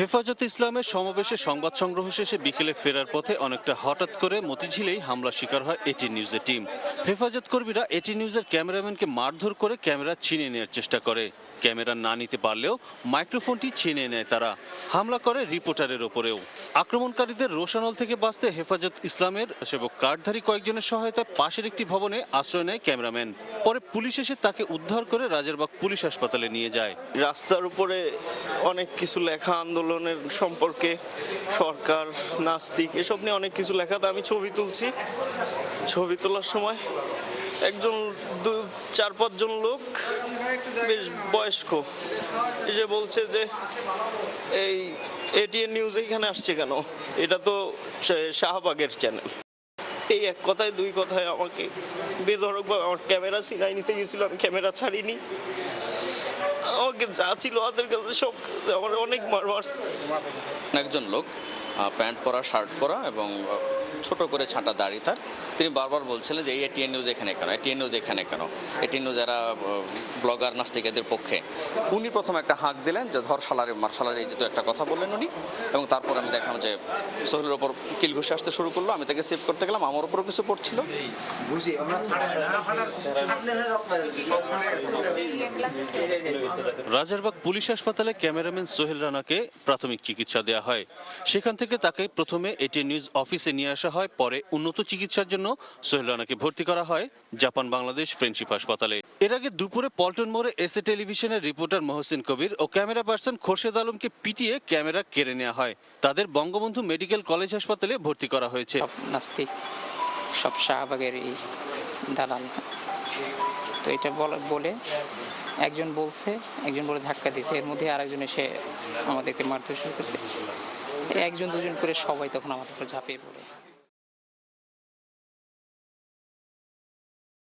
হেফাজতে ইসলামের সমাবেশে সংবাদ সংগ্রহ শেষে বিকেলে ফেরার পথে অনেকটা হঠাৎ করে মতিঝিলেই হামলা শিকার হয় এটি নিউজের টিম। হেফাজত কর্মীরা এটি নিউজের ক্যামেরাম্যানকে মারধর করে ক্যামেরা ছিনিয়ে নেওয়ার চেষ্টা করে। ক্যামেরা না নিতে পারলেও মাইক্রোফোনটি ছিনিয়ে নেয় তারা। হামলা করে রিপোর্টারের ওপরেও। আক্রমণকারীদের রোশানল থেকে বাঁচতে হেফাজত ইসলামের সেবক কার্ডধারী কয়েকজনের সহায়তায় পাশের একটি ভবনে আশ্রয় নেয় ক্যামেরাম্যান। পরে পুলিশ এসে তাকে উদ্ধার করে রাজারবাগ পুলিশ হাসপাতালে নিয়ে যায়। রাস্তার উপরে অনেক কিছু লেখা, আন্দোলনের সম্পর্কে সরকার, নাস্তিক, এসব নিয়ে অনেক কিছু লেখা। আমি ছবি তুলছি। ছবি তোলার সময় একজন দু, চার পাঁচজন লোক বেশ বয়স্ক। এসে বলছে যে এই এটিএন নিউজ এখানে আসছে কেন? এটা তো শাহবাগের চ্যানেল এই এক কথায়, দুই কথায় আমাকে বেধরকভাবে আমার ক্যামেরা সিনাই নিতে গেছিলাম ক্যামেরা ছাড়িনি। আমাকে যা ছিল হাতের কাছে সব আমার অনেক মার মারছে একজন লোক প্যান্ট পরা শার্ট পরা এবং ছোট করে ছাঁটা দাড়ি তার। তিনি বারবার বলছিলেন যে এই এটিএন নিউজ এখানে কেন? এটিএন নিউজ এখানে কেন? এটিএন নিউজ যারা ব্লগার নাস্তিকেদের পক্ষে। উনি প্রথম একটা হাঁক দিলেন যে ধর সালারে মার সালারে এই যেহেতু একটা কথা বললেন উনি। এবং তারপর আমি দেখলাম যে সোহেলের ওপর কিল ঘুষে আসতে শুরু করল। আমি তাকে সেভ করতে গেলাম আমার ওপরও কিছু পড়ছিল। রাজারবাগ পুলিশ হাসপাতালে ক্যামেরাম্যান সোহেল রানাকে প্রাথমিক চিকিৎসা দেওয়া হয়। সেখান থেকে তাকে প্রথমে এটি নিউজ অফিসে নিয়ে আসা হয়, পরে উন্নত চিকিৎসার জন্য সোহেল রানাকে ভর্তি করা হয় জাপান বাংলাদেশ ফ্রেন্ডশিপ হাসপাতালে। এর আগে দুপুরে পল্টন মোড়ে এসএ টেলিভিশনের রিপোর্টার মহসিন কবির ও ক্যামেরা পার্সন খোরশেদ আলমকে পিটিয়ে ক্যামেরা কেড়ে নেওয়া হয়। তাদের বঙ্গবন্ধু মেডিকেল কলেজ হাসপাতালে ভর্তি করা হয়েছে। নাস্তিক, সব শাহবাগের এই দালাল। তো এটা বলে একজন বলছে, একজন বলে ধাক্কা দিয়েছে, এর মধ্যে আরেকজন এসে আমাদেরকে মারতে শুরু করছে। একজন দুজন করে সবাই তখন আমাদের উপর ঝাঁপিয়ে পড়ে।